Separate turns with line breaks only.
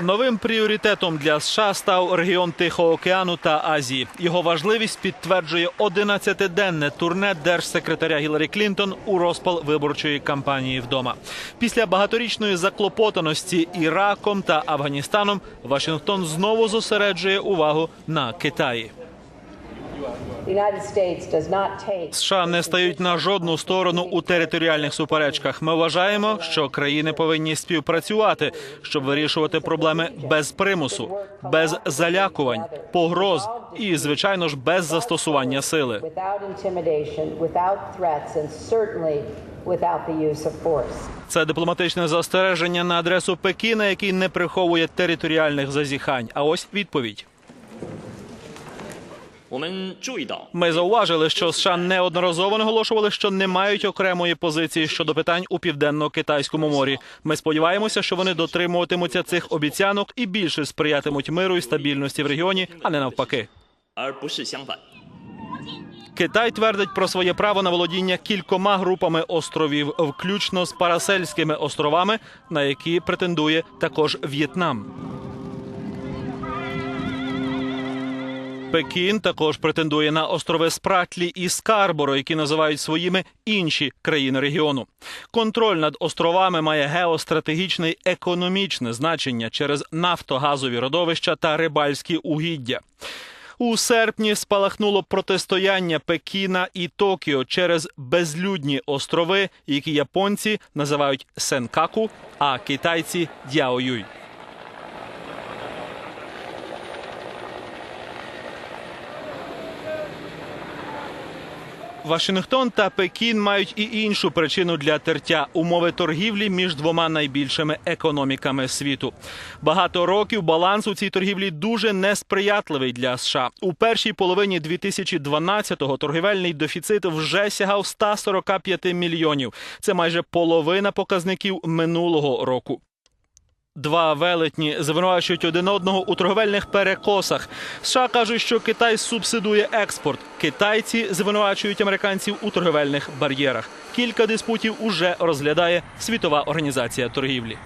Новим пріоритетом для США став регіон Тихого океану та Азії. Його важливість підтверджує 11-денне турне держсекретаря Гіларі Клінтон у розпал виборчої кампанії вдома. Після багаторічної заклопотаності Іраком та Афганістаном Вашингтон знову зосереджує увагу на Китаї. США не стають на жодну сторону у територіальних суперечках. Ми вважаємо, що країни повинні співпрацювати, щоб вирішувати проблеми без примусу, без залякувань, погроз і, звичайно ж, без застосування сили. Це дипломатичне застереження на адресу Пекіна, який не приховує територіальних зазіхань. А ось відповідь. Ми зауважили, що США неодноразово наголошували, що не мають окремої позиції щодо питань у південно-китайському морі. Ми сподіваємося, що вони дотримуватимуться цих обіцянок і більше сприятимуть миру і стабільності в регіоні, а не навпаки. Китай твердить про своє право на володіння кількома групами островів, включно з Парасельськими островами, на які претендує також В'єтнам. Пекін також претендує на острови Спратлі і Скарборо, які називають своїми інші країни регіону. Контроль над островами має геостратегічне й економічне значення через нафтогазові родовища та рибальські угіддя. У серпні спалахнуло протистояння Пекіна і Токіо через безлюдні острови, які японці називають Сенкаку, а китайці Дяоюй. Вашингтон та Пекін мають і іншу причину для тертя умови торгівлі між двома найбільшими економіками світу. Багато років баланс у цій торгівлі дуже несприятливий для США. У першій половині 2012-го торгівельний дефіцит вже сягав 145 мільйонів. Це майже половина показників минулого року. Два велетні звинувачують один одного у торговельних перекосах. США кажуть, що Китай субсидує експорт. Китайці звинувачують американців у торговельних бар'єрах. Кілька диспутів уже розглядає Світова організація торгівлі.